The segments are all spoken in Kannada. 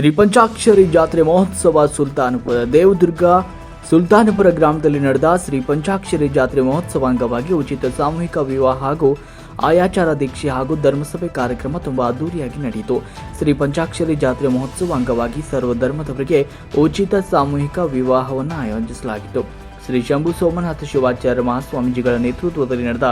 ಶ್ರೀ ಪಂಚಾಕ್ಷರಿ ಜಾತ್ರೆ ಮಹೋತ್ಸವ ಸುಲ್ತಾನಪುರ ದೇವದುರ್ಗ ಸುಲ್ತಾನಪುರ ಗ್ರಾಮದಲ್ಲಿ ನಡೆದ ಶ್ರೀ ಪಂಚಾಕ್ಷರಿ ಜಾತ್ರೆ ಮಹೋತ್ಸವ ಅಂಗವಾಗಿ ಉಚಿತ ಸಾಮೂಹಿಕ ವಿವಾಹ ಹಾಗೂ ಆಯಾಚಾರ ದೀಕ್ಷೆ ಹಾಗೂ ಧರ್ಮಸಭೆ ಕಾರ್ಯಕ್ರಮ ತುಂಬಾ ಅದ್ದೂರಿಯಾಗಿ ನಡೆಯಿತು. ಶ್ರೀ ಪಂಚಾಕ್ಷರಿ ಜಾತ್ರೆ ಮಹೋತ್ಸವ ಅಂಗವಾಗಿ ಸರ್ವ ಧರ್ಮದವರಿಗೆ ಉಚಿತ ಸಾಮೂಹಿಕ ವಿವಾಹವನ್ನು ಆಯೋಜಿಸಲಾಗಿತ್ತು. ಶ್ರೀ ಶಂಭು ಸೋಮನಾಥ ಶಿವಾಚಾರ್ಯ ಮಹಾಸ್ವಾಮೀಜಿಗಳ ನೇತೃತ್ವದಲ್ಲಿ ನಡೆದ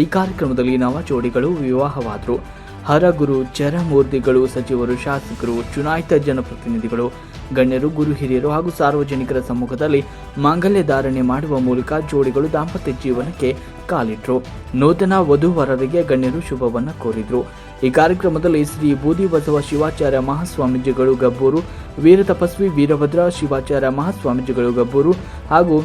ಈ ಕಾರ್ಯಕ್ರಮದಲ್ಲಿ ನವ ಜೋಡಿಗಳು ವಿವಾಹವಾದರು. ಹರಗುರು ಚರಮೂರ್ತಿಗಳು ಸಚಿವರು, ಶಾಸಕರು, ಚುನಾಯಿತ ಜನಪ್ರತಿನಿಧಿಗಳು, ಗಣ್ಯರು, ಗುರು ಹಿರಿಯರು ಹಾಗೂ ಸಾರ್ವಜನಿಕರ ಸಮ್ಮುಖದಲ್ಲಿ ಮಾಂಗಲ್ಯ ಧಾರಣೆ ಮಾಡುವ ಮೂಲಕ ಜೋಡಿಗಳು ದಾಂಪತ್ಯ ಜೀವನಕ್ಕೆ ಕಾಲಿಟ್ರು. ನೂತನ ವಧುವರರಿಗೆ ಗಣ್ಯರು ಶುಭವನ್ನ ಕೋರಿದ್ರು. ಈ ಕಾರ್ಯಕ್ರಮದಲ್ಲಿ ಶ್ರೀ ಬೂದಿ ಬಸವ ಶಿವಾಚಾರ್ಯ ಮಹಾಸ್ವಾಮೀಜಿಗಳು ಗಬ್ಬೂರು, ವೀರ ತಪಸ್ವಿ ವೀರಭದ್ರ ಶಿವಾಚಾರ್ಯ ಮಹಾಸ್ವಾಮೀಜಿಗಳು ಗಬ್ಬೂರು ಹಾಗೂ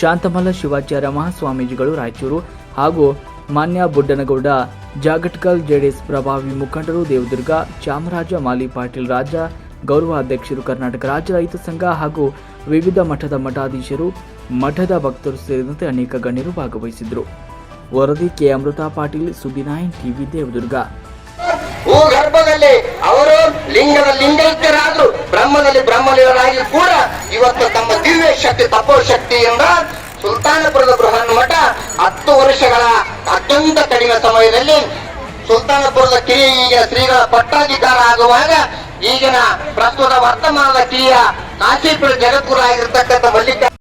ಶಾಂತಮಲ್ಲ ಶಿವಾಚಾರ್ಯ ಮಹಾಸ್ವಾಮೀಜಿಗಳು ರಾಯಚೂರು ಹಾಗೂ ಮಾನ್ಯ ಬುಡ್ಡನಗೌಡ ಜಾಗಟ್ಕಲ್ ಜೆಡಿಎಸ್ ಪ್ರಭಾವಿ ಮುಖಂಡರು ದೇವದುರ್ಗ, ಚಾಮರಾಜ, ಮಾಲಿ ಪಾಟೀಲ್ ರಾಜ, ಗೌರವ ಅಧ್ಯಕ್ಷರು ಕರ್ನಾಟಕ ರಾಜ್ಯ ರೈತ ಸಂಘ ಹಾಗೂ ವಿವಿಧ ಮಠದ ಮಠಾಧೀಶರು, ಮಠದ ಭಕ್ತರು ಸೇರಿದಂತೆ ಅನೇಕ ಗಣ್ಯರು ಭಾಗವಹಿಸಿದ್ರು ವರದಿ ಕೆ. ಅಮೃತ ಪಾಟೀಲ್, ಸುದ್ದಿ ನೈನ್ ಟಿವಿ ದೇವದುರ್ಗ. ಭೂಗರ್ಭದಲ್ಲಿ ಅವರು ಲಿಂಗದ ಲಿಂಗೈಕ್ಯರಾದ್ರು, ಬ್ರಹ್ಮದಲ್ಲಿ ಬ್ರಹ್ಮಲಿಂಗರಾಗಿ ಕೂಡ ಇವತ್ತು ತಮ್ಮ ದಿವ್ಯ ಶಕ್ತಿ, ತಪೋ ಶಕ್ತಿಯಿಂದ ಸುಲ್ತಾನಪುರದ ಬೃಹನ್ ಮಠ ಅತ್ಯಂತ ಕಡಿಮೆ ಸಮಯದಲ್ಲಿ ಸುಲ್ತಾನಪುರದ ಕಿರಿಯ ಈಗ ಶ್ರೀಗಳ ಪಟ್ಟಾಧಿಕಾರ ಆಗುವಾಗ ಈಗಿನ ಪ್ರಸ್ತುತ ವರ್ತಮಾನದ ಕಿರಿಯ ಕಾಶಿಪುರ ಜಗದ್ಗುರು ಆಗಿರ್ತಕ್ಕಂಥ ಮಲ್ಲಿಕ